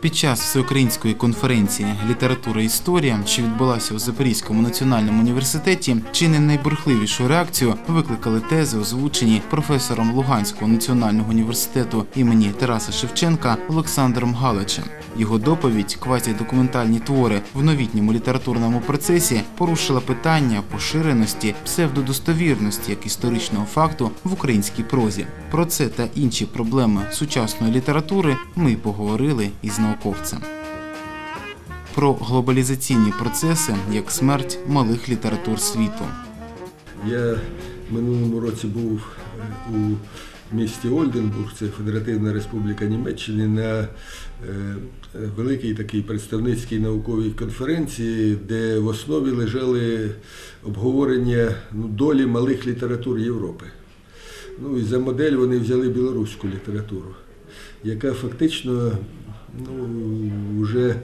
Під час всеукраїнської конференції Література і історія, що відбулася у Запорізькому національному університеті, чи не найбурхливішу реакцію викликали тези, озвучені професором Луганського національного університету імені Тараса Шевченка Олександром Галичем. Його доповідь, квазідокументальні твори в новітньому літературному процесі порушила питання поширеності псевдодостовірності як історичного факту в українській прозі. Про це та інші проблеми сучасної літератури ми поговорили із науковцем. Про глобалізаційні процеси як смерть малих літератур світу. Я минулому році був е, у місті Ольденбург, це Федеративна Республіка Німеччини, на е, великій такій представницькій науковій конференції, де в основі лежали обговорення ну, долі малих літератур Європи. Ну і за модель вони взяли білоруську літературу, яка фактично ну, вже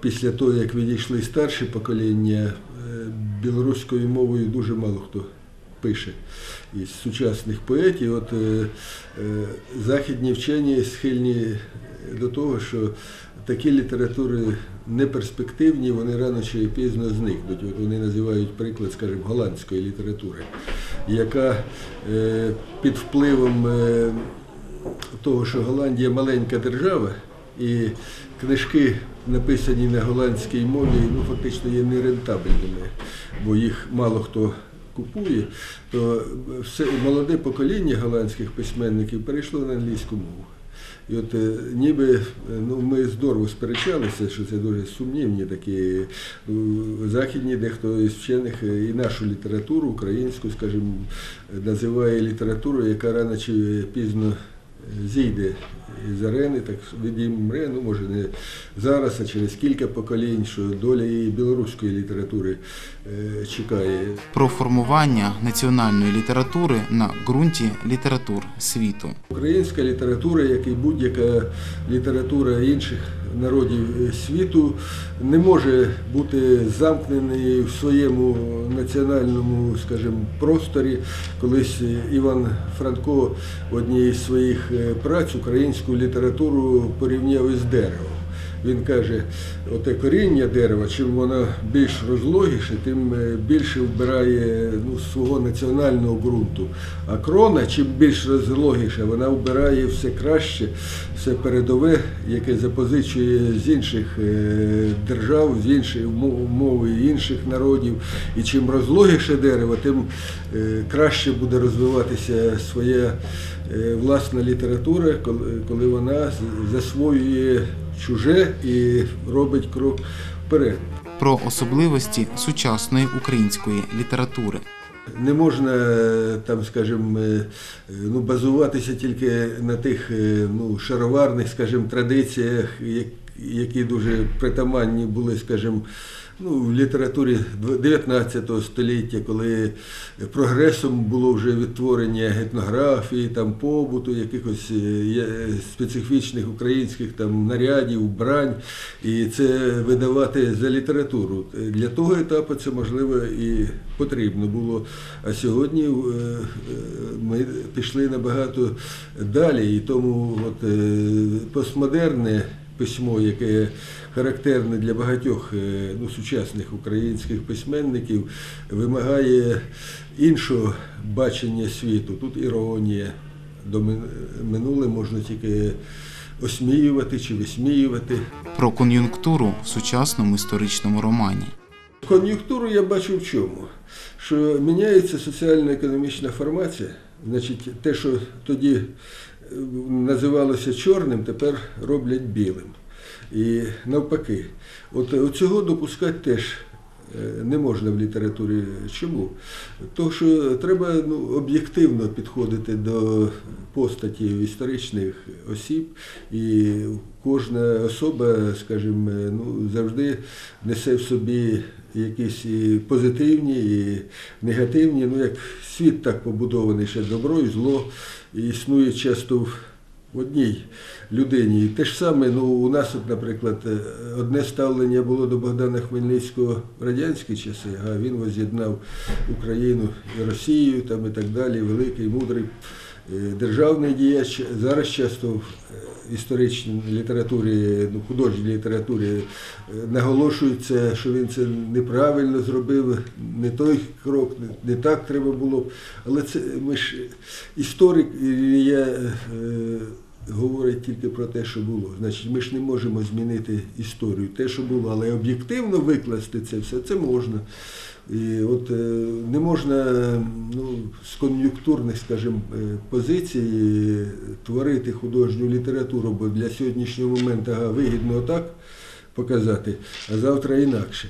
після того, як відійшли старші покоління, е, білоруською мовою дуже мало хто пише із сучасних поетів. От е, е, західні вчені схильні до того, що такі літератури неперспективні, вони рано чи пізно зникнуть. От вони називають приклад, скажімо, голландської літератури, яка е, під впливом е, того, що Голландія маленька держава, і книжки, написані на голландській мові, ну фактично є нерентабельними, бо їх мало хто купує, то все молоде покоління голландських письменників перейшло на англійську мову. І от е, ніби е, ну, ми здорово сперечалися, що це дуже сумнівні такі ну, західні, дехто із вчених е, і нашу літературу, українську, скажімо, називає літературою, яка рано чи пізно Zeyd'i із арени, так відімре, ну може не зараз, а через кілька поколінь, що доля і білоруської літератури е, чекає. Про формування національної літератури на ґрунті літератур світу. Українська література, як і будь-яка література інших народів світу, не може бути замкнений в своєму національному, скажімо, просторі. Колись Іван Франко в одній з своїх е, праць українську літературу порівняв із деревом. Він каже, оте коріння дерева, чим воно більш розлогіше, тим е, більше вбирає ну, свого національного ґрунту. А крона, чим більш розлогіша, вона вбирає все краще, все передове, яке запозичує з інших е, держав, з іншої мови інших народів. І чим розлогіше дерево, тим е, краще буде розвиватися своя власна література, коли- вона засвоює чуже і робить крок вперед. Про особливості сучасної української літератури. Не можна там, скажімо, е, ну, базуватися тільки на тих е, ну, шароварних, скажімо, традиціях, як- які дуже притаманні були, скажімо, ну, в літературі 19 століття, коли прогресом було вже відтворення етнографії, там, побуту, якихось е, специфічних українських там, нарядів, вбрань, і це видавати за літературу. Для того етапу це можливо і потрібно було. А сьогодні е, е, ми пішли набагато далі, і тому от, постмодерне письмо, яке характерне для багатьох е, ну, сучасних українських письменників, вимагає іншого бачення світу. Тут іронія. До минуле можна тільки осміювати чи висміювати. Про кон'юнктуру в сучасному історичному романі. Кон'юнктуру я бачу в чому? Що міняється соціально-економічна формація, значить, те, що тоді називалося чорним, тепер роблять білим. І навпаки, от цього допускати теж не можна в літературі. Чому? Тому що треба ну, об'єктивно підходити до постаті історичних осіб, і кожна особа, скажімо, ну, завжди несе в собі якісь і позитивні, і негативні. Ну, як світ так побудований, ще добро і зло і існує часто в одній людині. І те ж саме, ну, у нас, от, наприклад, е, одне ставлення було до Богдана Хмельницького в радянські часи, а він воз'єднав Україну і Росію там, і так далі, великий, мудрий е, державний діяч. Зараз часто в е, історичній літературі, ну, художній літературі наголошується, що він це неправильно зробив, не той крок, не, так треба було. Але це ми ж історик, і я говорить тільки про те, що було. Значить, ми ж не можемо змінити історію, те, що було, але об'єктивно викласти це все, це можна. І от е, не можна ну, з кон'юнктурних, скажімо, е, позицій творити художню літературу, бо для сьогоднішнього моменту вигідно так показати, а завтра інакше.